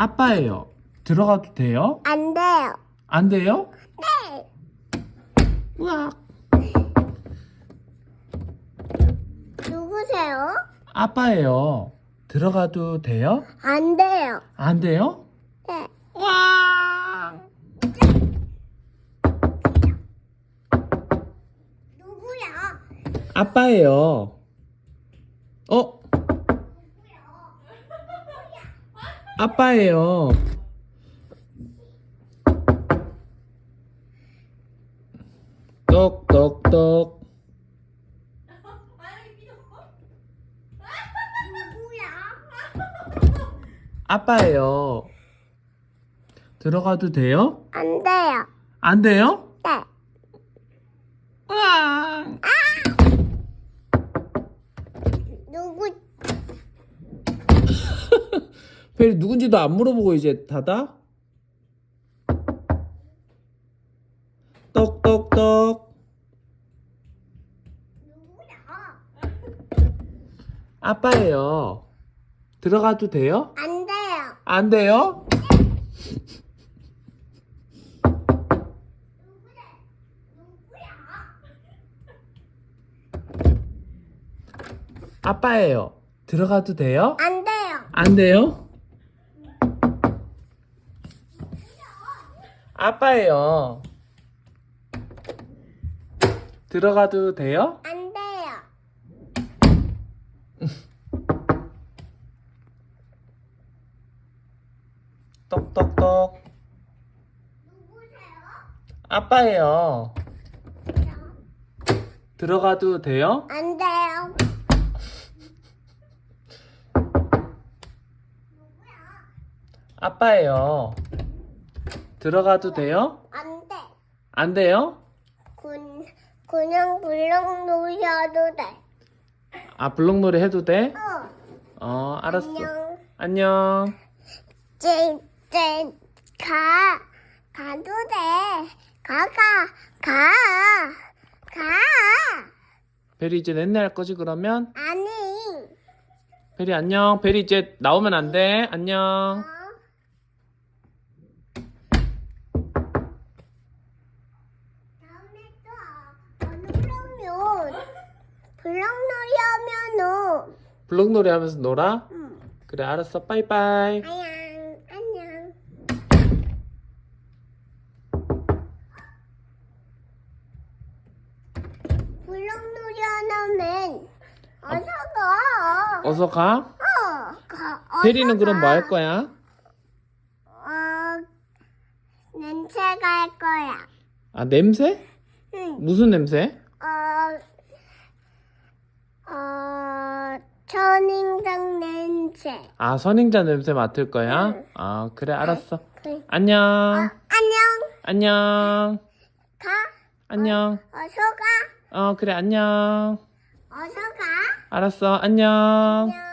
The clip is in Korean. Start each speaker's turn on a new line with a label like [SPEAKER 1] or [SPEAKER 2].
[SPEAKER 1] 아빠예요. 들어가도 돼요?
[SPEAKER 2] 안 돼요.
[SPEAKER 1] 안 돼요?
[SPEAKER 2] 네.
[SPEAKER 1] 으악.
[SPEAKER 2] 누구세요?
[SPEAKER 1] 아빠예요. 들어가도 돼요?
[SPEAKER 2] 안 돼요.
[SPEAKER 1] 안 돼요?
[SPEAKER 2] 네.
[SPEAKER 1] 와!
[SPEAKER 2] 누구야?
[SPEAKER 1] 아빠예요. 어? 아빠예요. 똑똑똑. 아빠예요. 들어가도 돼요?
[SPEAKER 2] 안 돼요.
[SPEAKER 1] 안 돼요? 페리 누군지도 안 물어보고 이제 닫아? 똑똑똑.
[SPEAKER 2] 누구야?
[SPEAKER 1] 아빠예요. 들어가도 돼요?
[SPEAKER 2] 안 돼요.
[SPEAKER 1] 안 돼요? 아빠예요. 들어가도 돼요?
[SPEAKER 2] 안 돼요.
[SPEAKER 1] 안 돼요? 아빠예요. 들어가도 돼요?
[SPEAKER 2] 안 돼요.
[SPEAKER 1] 똑똑똑. 아빠예요. 들어가도 돼요?
[SPEAKER 2] 안 돼요.
[SPEAKER 1] 아빠예요. 들어가도 돼요?
[SPEAKER 2] 안 돼.
[SPEAKER 1] 안 돼요?
[SPEAKER 2] 군, 그냥 불렁 놓으셔도 돼.
[SPEAKER 1] 아, 블록놀이 해도 돼?
[SPEAKER 2] 어.
[SPEAKER 1] 어, 알았어.
[SPEAKER 2] 안녕.
[SPEAKER 1] 안녕.
[SPEAKER 2] 쟤, 쟤, 가. 가도 돼. 가, 가, 가. 가.
[SPEAKER 1] 베리 이제 넷내 할 거지, 그러면?
[SPEAKER 2] 아니.
[SPEAKER 1] 베리 안녕. 베리 이제 나오면 안 돼. 안녕.
[SPEAKER 2] 어? 다음에 또 어느 그러면 불렁놀이 하면은
[SPEAKER 1] 블록놀이 하면서 놀아?
[SPEAKER 2] 응.
[SPEAKER 1] 그래, 알았어. 빠이빠이.
[SPEAKER 2] 안녕 안녕 불렁놀이 하면 어서 가.
[SPEAKER 1] 어서 가.
[SPEAKER 2] 어, 가. 어서
[SPEAKER 1] 베리는 그럼 뭐할
[SPEAKER 2] 가.
[SPEAKER 1] 거야?
[SPEAKER 2] 어, 냄새 갈 거야.
[SPEAKER 1] 아, 냄새?
[SPEAKER 2] 응.
[SPEAKER 1] 무슨 냄새?
[SPEAKER 2] 어, 어, 천인장 냄새.
[SPEAKER 1] 아, 선인자 냄새 맡을 거야?
[SPEAKER 2] 응.
[SPEAKER 1] 아, 그래, 알았어.
[SPEAKER 2] 그,
[SPEAKER 1] 안녕.
[SPEAKER 2] 안녕.
[SPEAKER 1] 안녕.
[SPEAKER 2] 가.
[SPEAKER 1] 안녕.
[SPEAKER 2] 어서 가.
[SPEAKER 1] 어, 그래, 안녕.
[SPEAKER 2] 어서 가.
[SPEAKER 1] 알았어. 안녕.
[SPEAKER 2] 안녕.